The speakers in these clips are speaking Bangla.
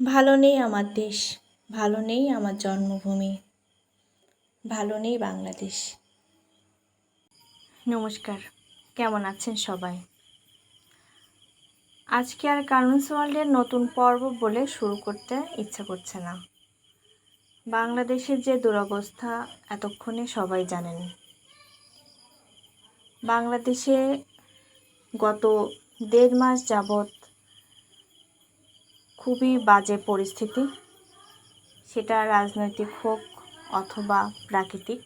ভালো নেই আমার দেশ, ভালো নেই আমার জন্মভূমি, ভালো নেই বাংলাদেশ। নমস্কার, কেমন আছেন সবাই? আজকে আর কার্নুস ওয়ার্ল্ডের নতুন পর্ব বলে শুরু করতে ইচ্ছা করছে না। বাংলাদেশের যে দুরবস্থা এতক্ষণে সবাই জানেন। বাংলাদেশে গত দেড় মাস যাবৎ খুবই বাজে পরিস্থিতি। সেটা রাজনৈতিক হোক অথবা প্রাকৃতিক।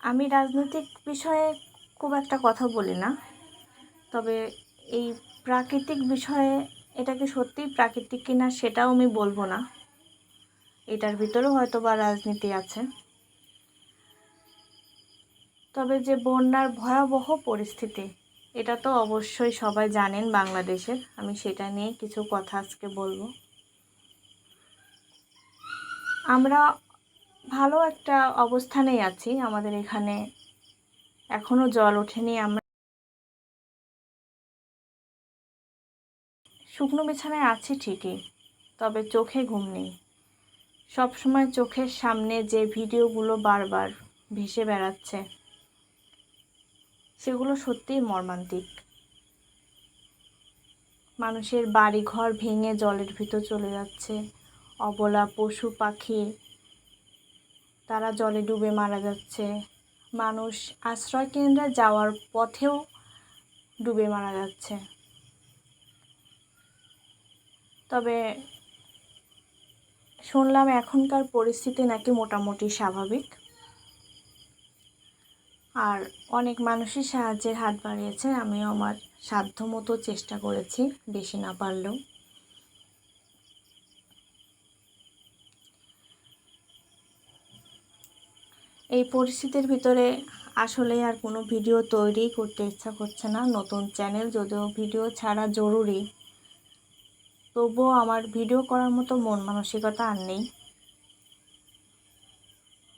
আমি রাজনৈতিক বিষয়ে খুব একটা কথা বলি না। তবে এই প্রাকৃতিক বিষয়ে এটাকে সত্যিই প্রাকৃতিক কিনা সেটাও আমি বলব না। এটার ভিতরেও হয়তো বা রাজনীতি আছে। তবে যে বন্যার ভয়াবহ পরিস্থিতি এটা তো অবশ্যই সবাই জানেন বাংলাদেশের। আমি সেটা নিয়ে কিছু কথা আজকে বলব। আমরা ভালো একটা অবস্থানেই আছি। আমাদের এখানে এখনও জল ওঠেনি। আমরা শুকনো বিছানায় আছি ঠিকই, তবে চোখে ঘুম নেই। সবসময় চোখের সামনে যে ভিডিওগুলো বারবার ভেসে বেড়াচ্ছে। সেগুলো সত্যিই মর্মান্তিক। মানুষের বাড়ি ঘর ভেঙে জলের ভিতর চলে যাচ্ছে। অবলা পশু পাখি, তারা জলে ডুবে মারা যাচ্ছে। মানুষ আশ্রয় কেন্দ্রে যাওয়ার পথেও ডুবে মারা যাচ্ছে। তবে শুনলাম এখনকার পরিস্থিতি নাকি মোটামুটি স্বাভাবিক। আর অনেক মানুষই সাহায্যের হাত বাড়িয়েছে। আমিও আমার সাধ্য মতো চেষ্টা করেছি, বেশি না পারলেও। এই পরিস্থিতির ভিতরে আসলে আর কোনো ভিডিও তৈরি করতে ইচ্ছা করছে না। নতুন চ্যানেল যদিও ভিডিও ছাড়া জরুরি, তবুও আমার ভিডিও করার মতো মন মানসিকতা আর নেই।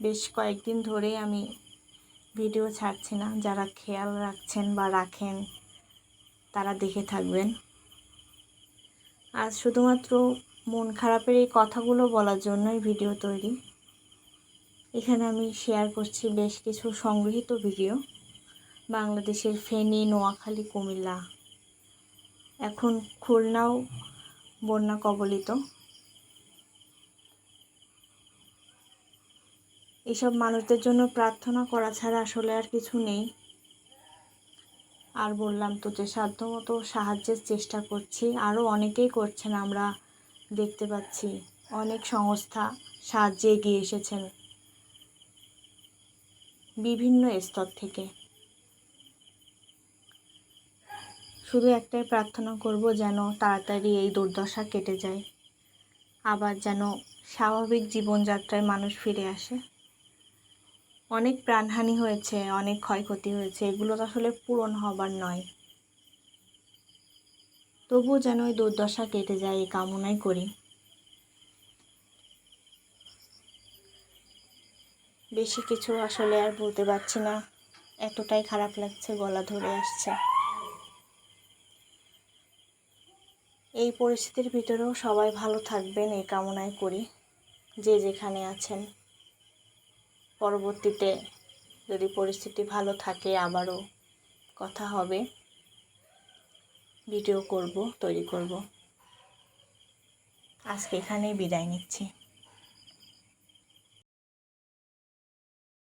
বেশ কয়েকদিন ধরেই আমি ভিডিও ছাড়ছি না, যারা খেয়াল রাখছেন বা রাখেন, তারা দেখে থাকবেন। আজ শুধুমাত্র মন খারাপের এই কথাগুলো বলার জন্যই ভিডিও তৈরি। এখানে আমি শেয়ার করছি বেশ কিছু সংগৃহীত ভিডিও বাংলাদেশের ফেনী, নোয়াখালী, কুমিল্লা। এখন খুলনাও বন্যা কবলিত। এসব মানুষদের জন্য প্রার্থনা করা ছাড়া আসলে আর কিছু নেই। আর বললাম তো যে সাধ্যমতো সাহায্যের চেষ্টা করছি। আরও অনেকেই করছেন আমরা দেখতে পাচ্ছি। অনেক সংস্থা সাহায্যে এগিয়ে এসেছেন। বিভিন্ন স্তর থেকে। শুধু একটাই প্রার্থনা করব যেন তাড়াতাড়ি এই দুর্দশা কেটে যায়। আবার যেন স্বাভাবিক জীবনযাত্রায় মানুষ ফিরে আসে। অনেক প্রাণহানি হয়েছে, অনেক ক্ষয়ক্ষতি হয়েছে, এগুলো তো আসলে পূরণ হবার নয়। তবুও যেন ওই দুর্দশা কেটে যায়, এই কামনাই করি। বেশি কিছু আসলে আর বলতে পারছি না। এতটাই খারাপ লাগছে, গলা ধরে আসছে। এই পরিস্থিতির ভিতরেও সবাই ভালো থাকবেন, এই কামনাই করি। যে যেখানে আছেন। পরবর্তীতে যদি পরিস্থিতি ভালো থাকে আবারও কথা হবে। ভিডিও করব, তৈরি করব। আজকে এখানেই বিদায় নিচ্ছি।